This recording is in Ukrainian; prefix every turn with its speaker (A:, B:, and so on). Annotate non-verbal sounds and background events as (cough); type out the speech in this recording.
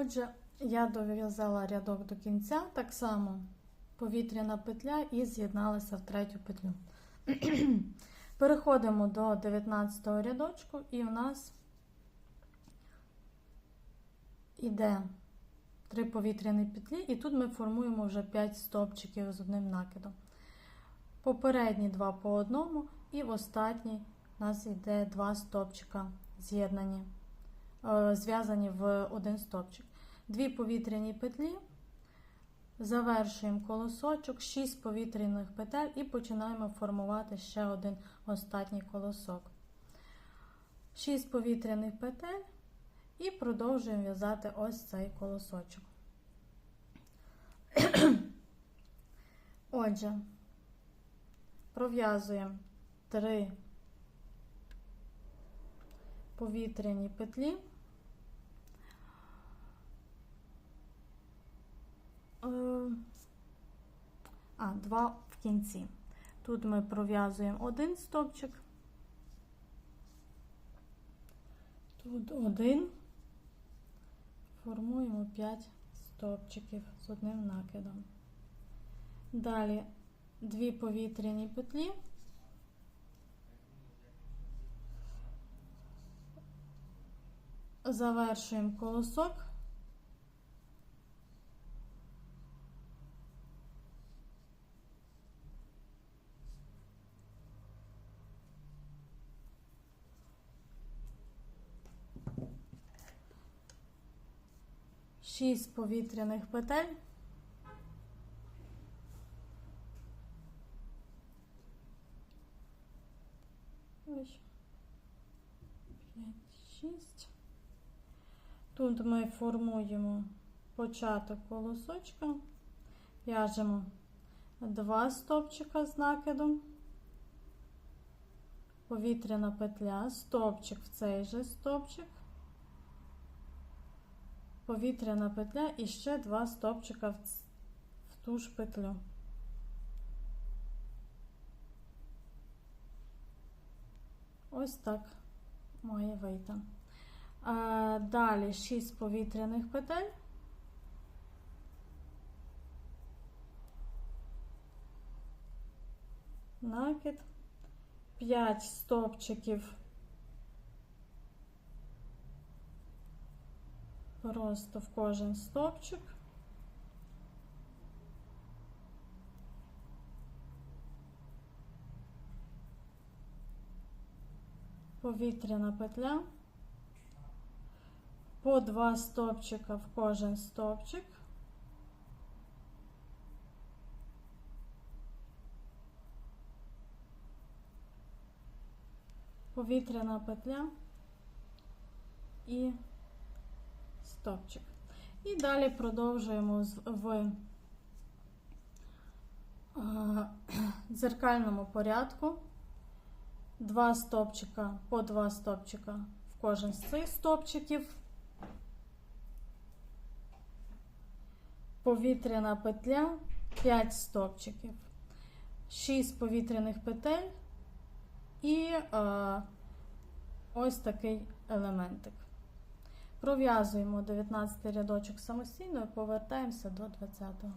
A: Отже, я дов'язала рядок до кінця, так само повітряна петля і з'єдналася в третю петлю. Переходимо до 19 рядочку, і в нас іде три повітряні петлі, і тут ми формуємо вже 5 стовпчиків з одним накидом. Попередні два по одному, і в останній у нас йде два стовпчика з'єднані, зв'язані в один стовпчик. Дві повітряні петлі, завершуємо колосочок, 6 повітряних петель і починаємо формувати ще один останній колосок. 6 повітряних петель і продовжуємо в'язати ось цей колосочок. (clears throat) Отже, пров'язуємо 3 повітряні петлі. Е, А, два в кінці. Тут ми пров'язуємо один стовпчик. Тут один. Формуємо 5 стовпчиків з одним накидом. Далі дві повітряні петлі. Завершуємо колосок. Шість повітряних петель. Ось. П'ять, шість. Тут ми формуємо початок колосочка, в'яжемо два стовпчика з накидом, повітряна петля, стовпчик в цей же стовпчик, повітряна петля і ще два стовпчика в, в ту ж петлю. Ось так має вийти. Далі 6 повітряних петель. Накид. 5 стовпчиків. Просто в кожен стовпчик. Повітряна петля по два стовпчика в кожен стовпчик. Повітряна петля і стовпчик. І далі продовжуємо в дзеркальному порядку. Два стовпчика по два стовпчика в кожен з цих стовпчиків. Повітряна петля 5 стопчиків, 6 повітряних петель і е, ось такий елементик. Пров'язуємо 19 рядочок самостійно і повертаємося до 20-го.